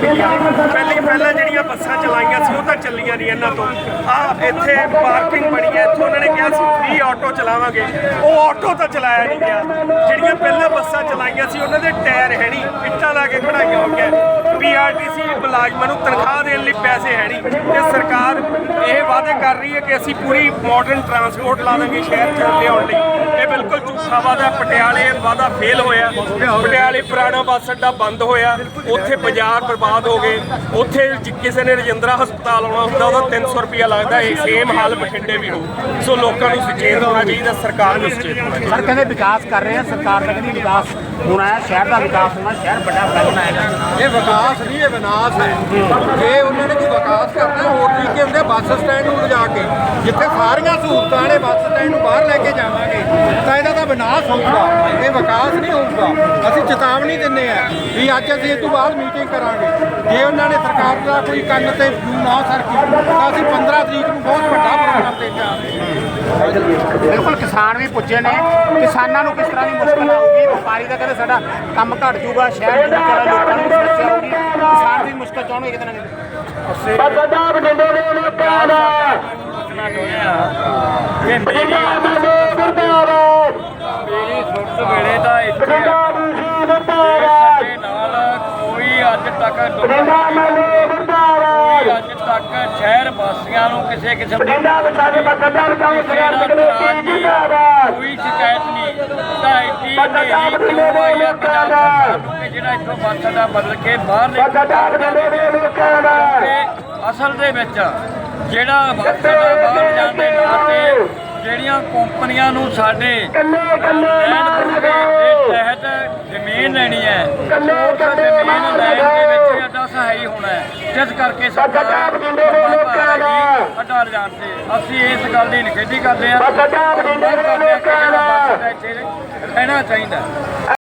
ਦੇਣਗੀਆਂ ਪਹਿਲੀ ਪਹਿਲਾਂ ਜਿਹੜੀਆਂ ਬੱਸਾਂ ਚਲਾਈਆਂ ਸੀ, ਉਹ ਤਾਂ ਚੱਲੀਆਂ ਨਹੀਂ ਇਹਨਾਂ ਤੋਂ। ਆ ਇੱਥੇ ਪਾਰਕਿੰਗ ਬਣੀ ਹੈ, ਇੱਥੋਂ ਉਹਨਾਂ ਨੇ ਕਿਹਾ ਸੀ, ਫ੍ਰੀ ਆਟੋ ਚਲਾਵਾਂਗੇ। ਉਹ ਆਟੋ ਤਾਂ ਚਲਾਇਆ ਨਹੀਂ ਗਿਆ। ਜਿਹੜੀਆਂ ਪਹਿਲਾਂ ਬੱਸਾਂ ਚਲਾਈਆਂ ਸੀ, ਉਹਨਾਂ ਦੇ ਟਾਇਰ ਹੈ ਨਹੀਂ, ਇੱਟਾਂ ਲਾ ਕੇ ਖੜਾਈਆਂ ਹੋਈਆਂ। ਪੀਆਰਟੀਸੀ ਮੁਲਾਜ਼ਮਾਂ ਨੂੰ ਤਨਖਾਹ ਦੇਣ ਲਈ ਪੈਸੇ ਹੈ ਨਹੀਂ। ਤੇ ਸਰਕਾਰ ਇਹ ਵਾਅਦੇ ਕਰ ਰਹੀ ਹੈ ਕਿ ਅਸੀਂ ਪੂਰੀ ਮਾਡਰਨ ਟਰਾਂਸਪੋਰਟ ਲਾ ਦਾਂਗੇ ਸ਼ਹਿਰ ਚ ਲਿਆਉਣ ਲਈ। ਇਹ ਬਿਲਕੁਲ ਝੂਠਾ ਵਾਅਦਾ ਹੈ। ਪਟਿਆਲੇ ਵਾਅਦਾ ਫੇਲ ਹੋਇਆ। ਪਟਿਆਲੇ ਪੁਰਾਣਾ ਬੱਸ ਅੱਡਾ ਬੰਦ ਹੋਇਆ। ਉੱਥੇ ਬਾਜ਼ਾਰ ਬਰਬਾਦ ਹੋ ਗਏ। ਉੱਥੇ ਕਿਸੇ ਨੇ ਰਜਿੰਦਰਾ ਹਸਪਤਾਲ ਆਉਣਾ ਹੁੰਦਾ ਉਹਦਾ 300 ਰੁਪਿਆ ਲੱਗਦਾ। ਇਹ ਸੇਮ ਹਾਲ ਬਠਿੰਡੇ ਵੀ ਹੋ। ਸੋ ਲੋਕਾਂ ਨੂੰ ਸੁਚੇਤ ਹੋਣਾ ਚਾਹੀਦਾ ਸਰਕਾਰ ਨੂੰ ਸੁਚੇਤ ਹੋਣਾ ਚਾਹੀਦਾ। ਸਰ ਕਹਿੰਦੇ ਵਿਕਾਸ ਕਰ ਰਹੇ ਆ ਸਰਕਾਰ ਦਾ ਕਹਿੰਦੀ ਵਿਕਾਸ ਹੋਣਾ ਹੈ ਸ਼ਹਿਰ ਦਾ ਵਿਕਾਸ ਹੋਣਾ ਸ਼ਹਿਰ ਵੱਡਾ ਬਣਾਉਣਾ ਹੈ ਇਹ ਵਿਕਾਸ ਨਹੀਂ ਇਹ ਵਿਨਾਸ਼ ਹੈ। ਜੇ ਉਹਨਾਂ ਨੇ ਕੋਈ ਵਿਕਾਸ ਕਰਨਾ ਹੋਰ ਤਰੀਕੇ ਹੁੰਦੇ ਬੱਸ ਸਟੈਂਡ ਨੂੰ ਲਿਜਾ ਕੇ ਜਿੱਥੇ ਸਾਰੀਆਂ ਸਹੂਲਤਾਂ ਨੇ ਬੱਸ ਸਟੈਂਡ ਨੂੰ ਬਾਹਰ ਲੈ ਕੇ ਜਾਵਾਂਗੇ। ਇਹਦਾ ਵਿਨਾਸ਼ ਹੋਊਗਾ ਇਹ ਵਿਕਾਸ ਨਹੀਂ ਹੋਊਗਾ। ਅਸੀਂ ਚੇਤਾਵਨੀ ਦਿੰਦੇ ਆ ਵੀ ਅੱਜ ਅਸੀਂ ਇਹ ਤੋਂ ਬਾਅਦ ਮੀਟਿੰਗ ਕਰਾਂਗੇ। ਜੇ ਉਹਨਾਂ ਨੇ ਸਰਕਾਰ ਦਾ ਕੋਈ ਕੰਨ ਤੇ ਨਾ ਸਰਕੀ ਤਾਂ ਅਸੀਂ 15 ਤਰੀਕ ਨੂੰ ਬਹੁਤ ਵੱਡਾ ਪ੍ਰੋਗਰਾਮ ਦੇ ਕੇ ਬਿਲਕੁਲ ਕਿਸਾਨ ਵੀ ਪੁੱਜੇ ਨੇ। ਕਿਸਾਨਾਂ ਨੂੰ ਕਿਸ ਤਰ੍ਹਾਂ ਦੀ ਮੁਸ਼ਕਲ ਆਊਗੀ? ਵਪਾਰੀ ਦਾ ਕਹਿੰਦੇ ਸਾਡਾ ਕੰਮ ਘਟ ਜਾਊਗਾ ਸ਼ਹਿਰ ਦੇ ਵਿੱਚ ਲੋਕਾਂ ਨੂੰ ਸਮੱਸਿਆ ਆਊਗੀ। ਕਿਸਾਨ ਦੀ ਮੁਸ਼ਕਲ ਚਾਹੁੰਦੇ ਕਿਤੇ ਨਾ ਕਿਤੇ। ਬੱਸਾ ਬਠਿੰਡੇ ਦੇ ਲੋਕਾਂ ਦਾ ਕਿ ਮੇਰੀ ਵੇਲੇ ਦਾ ਇੱਥੇ ਨਾਲ ਕੋਈ ਅੱਜ ਤੱਕ ਬਠਿੰਡਾ ਐਮਐਲਏ ਕੋਈ ਅੱਜ ਤੱਕ ਸ਼ਹਿਰ ਵਾਸੀਆਂ ਨੂੰ ਕਿਸੇ ਕਿਸਮ ਦੀ ਬਠਿੰਡਾ ਵਿਚਾਰੇ ਬੱਸਾ ਬਚਾਓ ਸਰਕਾਰ ਕਿਸੇ ਦੇ ਕੋਈ ਸ਼ਿਕਾਇਤ ਨਹੀਂ ਤਾਂ ਇੱਡੀ ਬੱਚਾ ਨੇਰੀ ਪੰਜਾਬ ਜਿਹੜਾ ਇੱਥੋਂ ਬੱਸ ਦਾ ਬਦਲ ਕੇ ਬਾਹਰ ਬੱਸਾ ਅਸਲ ਦੇ ਵਿੱਚ ਜਿਹੜਾ ਬੱਸ ਅੱਡਾ ਬਾਹਰ ਜਾਣ ਦੇ ਨਾਤੇ ਜਿਹੜੀਆਂ ਕੰਪਨੀਆਂ ਨੂੰ ਸਾਡੇ ਕੱਲੇ ਕੱਲੇ ਉਸ ਜ਼ਮੀਨ ਲੈਣ ਦੇ ਵਿੱਚ ਅੱਡਾ ਸਹਾਈ ਹੋਣਾ ਹੈ। ਜਿਸ ਕਰਕੇ ਸਰਕਾਰ ਬਠਿੰਡੇ ਦੇ ਲੋਕਾਂ ਦਾ। ਅੱਡਾ ਲਿਜਾਣ ਤੇ। ਅਸੀਂ ਇਸ ਗੱਲ ਦੀ ਨਿਖੇਧੀ ਕਰਦੇ ਹਾਂ। ਬੱਸਾ ਬਠਿੰਡੇ ਦੇ ਲੋਕਾਂ ਦਾ। ਰਹਿਣਾ ਚਾਹੀਦਾ।